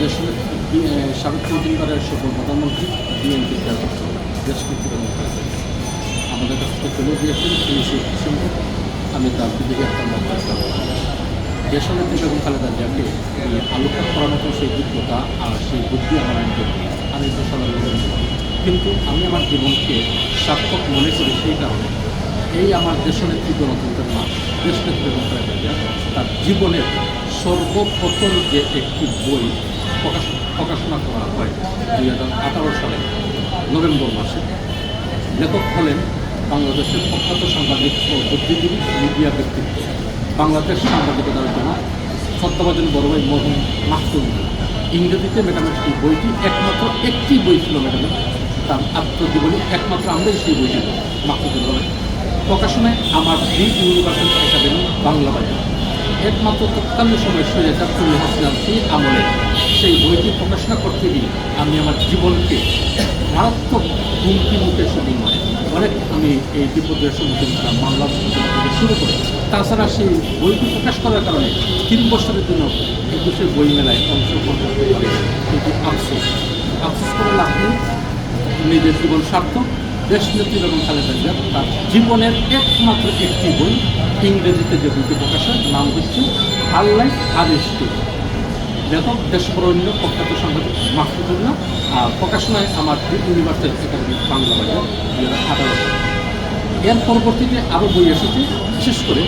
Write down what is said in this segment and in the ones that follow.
দেশের সাবেক তিনবারের সকল প্রধানমন্ত্রী বিএনপি চেয়ারপারসন জিয়া। আমাদের কাছ থেকে তুলে দিয়েছেন তিরিশে ডিসেম্বর আমি তার দিকে একটা মন্তব্য দেশনেত্রী বেগম খালেদা জিয়াকে আলোকপাত করার মতো সেই যোগ্যতা আর সেই বুদ্ধি আমার আমি সাধারণ কিন্তু আমি আমার জীবনকে সার্থক মনে করি সেই কারণে এই আমার দেশনেত্রী গণতন্ত্রের মা, দেশনেত্রী বেগম খালেদা জিয়া, তার জীবনের সর্বপ্রথম যে একটি বই প্রকাশ প্রকাশনা করা হয় দুই হাজার আঠারো সালে, নভেম্বর মাসে। লেখক হলেন বাংলাদেশের প্রখ্যাত সাংবাদিক ও বুদ্ধিজীবী মিডিয়া ব্যক্তিত্ব। বাংলাদেশ সাংবাদিকতার জন্য সত্যবাজন বড় ভাই মোহন মাহতুম ইংরেজিতে ম্যাডামের সেই বইটি একমাত্র একটি বই ছিল ম্যাডামের। তার আত্মজীবনী একমাত্র আমরাই সেই বইটি ভাই প্রকাশনায় আমার বি ইউনিভার্সাল একাডেমি বাংলা বাজার। একমাত্র তৎকালীন সময় সৈয়দ তুমি হাসিনার সেই আমলে। সেই বইটি প্রকাশনা করতে গিয়ে আমি আমার জীবনকে মারাত্মক হুমকি মুখে নয়, অনেক আমি এই বিপদের সম্মুখীন ছিলাম মামলা থেকে শুরু করে। তাছাড়া সেই বইটি প্রকাশ করার কারণে তিন বছরের জন্য একুশে বই মেলায় অংশগ্রহণ করতে পারে কিন্তু আফসোস। আফসোস করে লাভ নেই নিজের জীবন সার্থক দেশ নেত্রী বেগম খালেদা জিয়া, তার জীবনের একমাত্র একটি বই, ইংরেজিতে যে বইটি প্রকাশ হয়, নাম হচ্ছে আর স্টোরি লেখক দেশবরণ্য প্রখ্যাত সাংবাদিক মাহফুজুল্লাহ আর প্রকাশনায় আমার ইউনিভার্সাল একাডেমি, বাংলা বাজার, দুই হাজার আঠারো। এর পরবর্তীতে আরও বই এসেছে, বিশেষ করে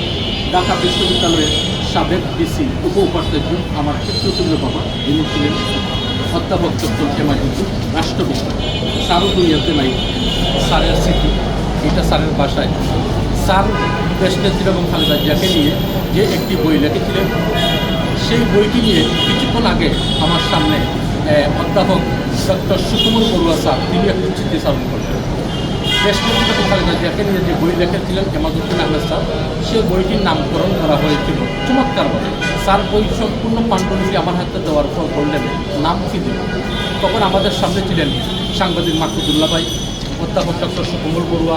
ঢাকা বিশ্ববিদ্যালয়ের সাবেক ডিসি উপ উপাচার্য আমার ক্ষেত্রতুল্য বাবা, যিনি অধ্যাপক চট্টল কিন্তু রাষ্ট্রবিজ্ঞান সারও দুনিয়াতে নাই, সারের স্মৃতি, এটা সারের বাসায়। সার প্রেসিডেন্সির এবং খালেদা জিয়াকে নিয়ে যে একটি বই লিখেছিলেন, সেই বইটি নিয়ে কিছুক্ষণ আগে আমার সামনে অধ্যাপক ডক্টর সুকুমল বড়ুয়া স্যার, তিনি একটি চিঠি সারণ করলেন। দেশনেত্রী খালেদা জিয়াকে নিয়ে যে বই লিখেছিলেন এমাজুদ্দিন আহমেদ স্যার সেই বইটির নামকরণ করা হয়েছিল। চমৎকারভাবে স্যার বই সম্পূর্ণ পাণ্ডুলিপি আমার হাতে দেওয়ার পর বললেন, নাম কি দিল তখন আমাদের সামনে ছিলেন সাংবাদিক মাহমুদুল্লাহ ভাই, অধ্যাপক doctor Sukumal Barua,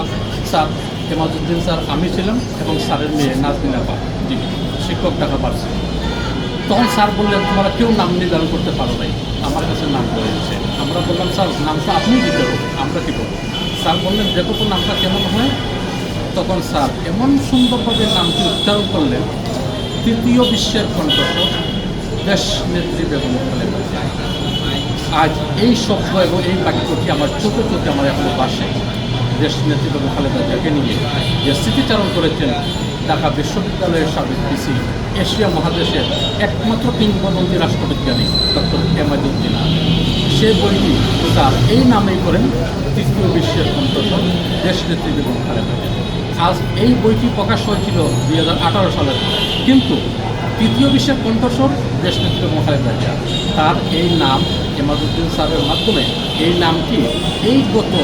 sir Emajuddin sir, আমি ছিলাম এবং স্যারের মেয়ে নাজমিনা পা, যিনি শিক্ষক ঢাকা পারছে তখন স্যার বললেন, তোমরা কেউ নাম নির্ধারণ করতে পারো নাই। আমার কাছে নাম রয়েছে। আমরা বললাম, স্যার, নামটা আপনি দিতে হবে, আমরা কি বলব স্যার বললেন, দেখো তো নামটা কেমন হয়? তখন স্যার, এমন সুন্দরভাবে নামটি উচ্চারণ করলেন, তৃতীয় বিশ্বের কণ্ঠস্বর দেশ নেত্রী বেগম খালেদা আজ এই শব্দ এবং এই বাক্যটি আমার চোখে চোখে আমার এখনও বাসে দেশ নেত্রী বেগম খালেদা যাকে নিয়ে যে স্মৃতিচারণ করেছেন ঢাকা বিশ্ববিদ্যালয়ের সাবেক ডিসি এশিয়া মহাদেশের একমাত্র কিংবদন্তি রাষ্ট্রবিজ্ঞানী ডক্টর এমাজুদ্দিন সে বইটি তার এই নামেই করেন তৃতীয় বিশ্বের কণ্ঠস্বর দেশ নেত্রী বেগম আজ এই বইটি প্রকাশ হয়েছিল দুই হাজার আঠারো সালে কিন্তু তৃতীয় বিশ্বের কণ্ঠস্বর দেশ নেত্রী বেগম খালেদা তার এই নাম এমাজুদ্দিন স্যারের মাধ্যমে এই নামটি এই গত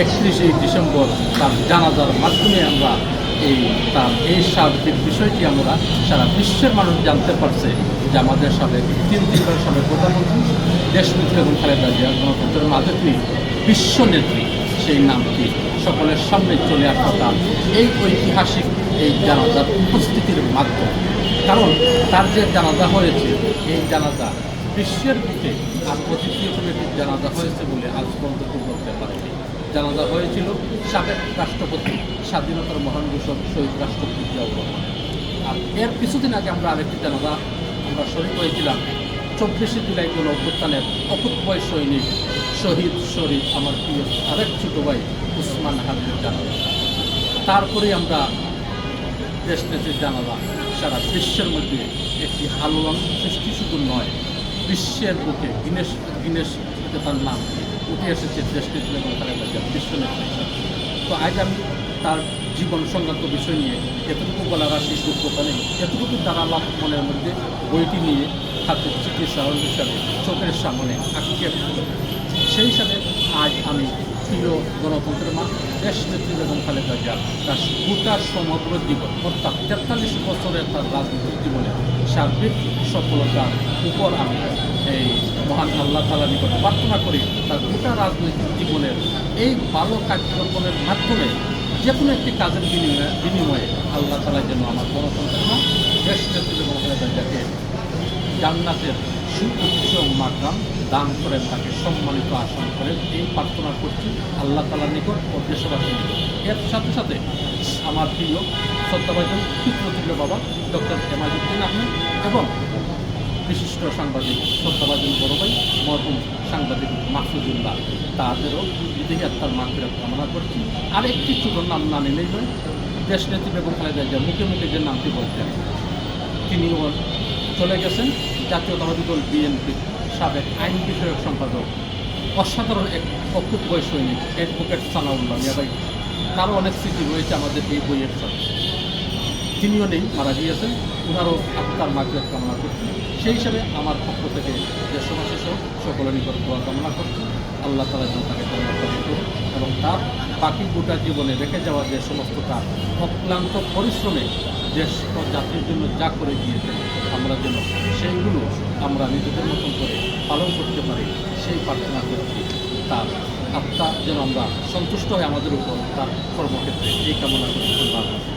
একত্রিশে ডিসেম্বর তার জানাজার মাধ্যমে আমরা এই তার এই সার্বিক বিষয়টি আমরা সারা বিশ্বের মানুষ জানতে পারছে যে আমাদের সাবেক তিন তিনবার সাবেক প্রধানমন্ত্রী দেশনেত্রী এবং খালেদা জিয়া গণতন্ত্রের মাঝেত্রী বিশ্ব নেত্রী। সেই নামটি সকলের সামনে চলে আসা তার এই ঐতিহাসিক এই জানাজার উপস্থিতির মাধ্যমে। কারণ তার যে জানাজা হয়েছে, এই জানাজা বিশ্বের বুকে আর অদ্বিতীয় কোনো জানাজা হয়েছে বলে আজ পর্যন্ত বলতে পারেনি। জানাজা হয়েছিল সাবেক রাষ্ট্রপতি, স্বাধীনতার মহান ঘোষক শহীদ রাষ্ট্রপতি জিয়াউর আর এর কিছুদিন আগে আমরা আরেকটি জানাজা আমরা শরীর হয়েছিলাম। চব্বিশে জুলাই কোন অভ্যুত্থানের অকুতভয় সৈনিক শহীদ শরীফ, আমার প্রিয় আরেক ছোট ভাই উসমান হাবিবের জানাজা। তারপরে আমরা দেশ নেত্রীর জানালা সারা বিশ্বের মধ্যে একটি আলোড়ন সৃষ্টি শুধু নয়, বিশ্বের বুকে গিনেশ গিনেশ তার নাম। উঠে এসেছে দেশকে এবং। তো আজ আমি তার জীবন সংক্রান্ত বিষয় নিয়ে এতটুকু বলার আর সেই যোগ্যতা নেই এতটুকু আমার মনের মধ্যে বইটি নিয়ে হাতে চিকিৎসা হিসাবে চোখের সামনে আঁকিয়ে সেই হিসাবে আজ আমি প্রিয় গণতন্ত্রের মা দেশ নেত্রী বেগম খালেদা জিয়া, তার গোটা সমগ্র জীবন, অর্থাৎ তেতাল্লিশ বছরের তার রাজনৈতিক জীবনে সার্বিক সফলতার উপর আমি এই মহান আল্লাহ তালা নিকট প্রার্থনা করি, তার গোটা রাজনৈতিক জীবনের এই ভালো কার্যক্রমের মাধ্যমে যে কোনো একটি কাজের বিনিময়ে বিনিময়ে আল্লাহ তালা যেন আমার গণতন্ত্রের মা দেশ নেত্রী বেগম খালেদা জিয়াকে জান্নাতের সুউচ্চ মাকাম দান করেন তাকে সম্মানিত আসন করেন এই প্রার্থনা করছি আল্লাহ তালার নিকট ও দেশবাসীর নিকট। এর সাথে সাথে আমার প্রিয় সত্যাবাজন পিতৃতুল্য বাবা, ডক্টর এমাজুদ্দিন আহমেদ এবং বিশিষ্ট সাংবাদিক সত্যাবাজন বড় ভাই মরহুম সাংবাদিক মাহফুজুল্লাহ, তাদেরও বিদেহী আত্মার কামনা করছি। আরেকটি ছোট নাম না নিলেই নয় দেশ নেত্রী বেগম খালেদা জিয়া মুখে মুখে যে নামটি বলতেন, তিনিও চলে গেছেন। জাতীয়তাবাদী দল বিএনপির সাবেক আইন বিষয়ক সম্পাদক, অসাধারণ এক অকুপ সৈনিক অ্যাডভোকেট সানাউল্লাহ মিয়াবাই তারও অনেক স্মৃতি রয়েছে আমাদের এই বইয়ের সাথে। তিনিও নেই, মারা গিয়েছেন। ওনারও আত্মার মাগরের কামনা করছি। সেই হিসাবে আমার পক্ষ থেকে দেশবাসী সহ সকলের নিকট দোয়া কামনা করছি। আল্লাহ তালা যেন তাকে এবং তার বাকি গোটা জীবনে রেখে যাওয়া যে সমস্ত তার অক্লান্ত পরিশ্রমে দেশ ও জাতির জন্য যা করে দিয়েছেন আমরা যেন সেইগুলো আমরা নিজেদের মতন করে পালন করতে পারি, সেই প্রার্থনা করছি। তার আত্মা যেন আমরা সন্তুষ্ট হয় আমাদের উপর তার কর্মক্ষেত্রে এই কামনা করছি।